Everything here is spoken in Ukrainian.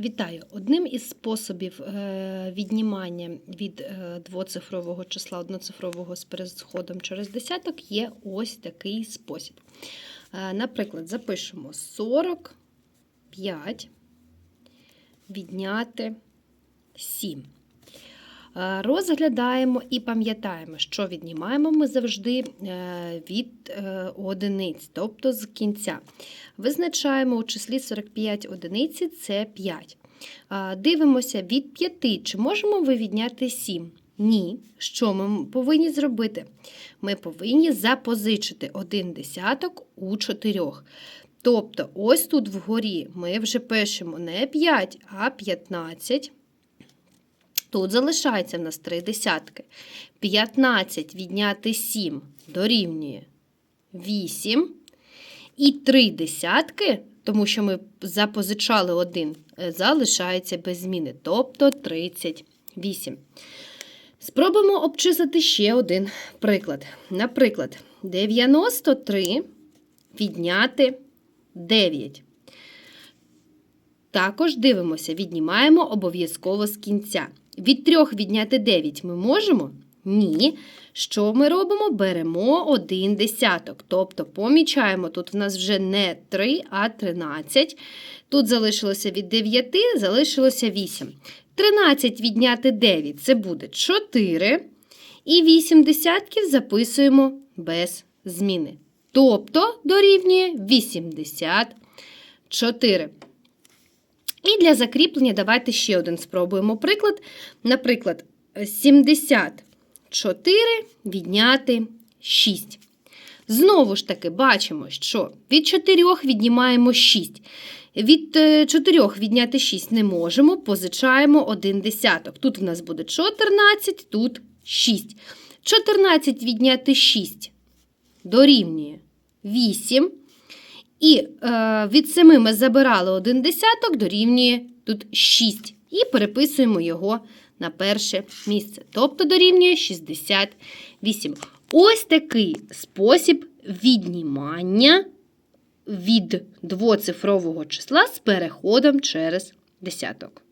Вітаю! Одним із способів е, віднімання від е, двоцифрового числа одноцифрового з переходом через десяток є ось такий спосіб. Е, Наприклад, запишемо 45 відняти 7. Е, Розглядаємо і пам'ятаємо, що віднімаємо ми завжди е, від е, одиниць, тобто з кінця. Визначаємо у числі 45 одиниці це 5. Е, Дивимося від 5. Чи можемо ви відняти 7? Ні. Що ми повинні зробити? Ми повинні запозичити один десяток у чотирьох. Тобто, ось тут вгорі ми вже пишемо не 5, а 15. Тут залишається в нас 3 десятки. 15 відняти 7 дорівнює 8. І 3 десятки, тому що ми запозичали 1, залишається без зміни, тобто 38. Спробуємо обчислити ще один приклад. Наприклад, 93 відняти 9. Також дивимося, віднімаємо обов'язково з кінця. Від 3 відняти 9 ми можемо? Ні. Що ми робимо? Беремо один десяток. Тобто помічаємо, тут в нас вже не 3, а 13. Тут залишилося від 9, залишилося 8. 13 відняти 9 це буде 4. І 8 десятків записуємо без зміни. Тобто дорівнює 84. І для закріплення давайте ще один спробуємо приклад. Наприклад, 74 відняти 6. Знову ж таки, бачимо, що від 4 віднімаємо 6. Від 4 відняти 6 не можемо, позичаємо 1 десяток. Тут в нас буде 14, тут 6. 14 відняти 6 дорівнює 8. І е, від 7 ми забирали один десяток, дорівнює тут 6. І переписуємо його на перше місце. Тобто дорівнює 68. Ось такий спосіб віднімання від двоцифрового числа з переходом через десяток.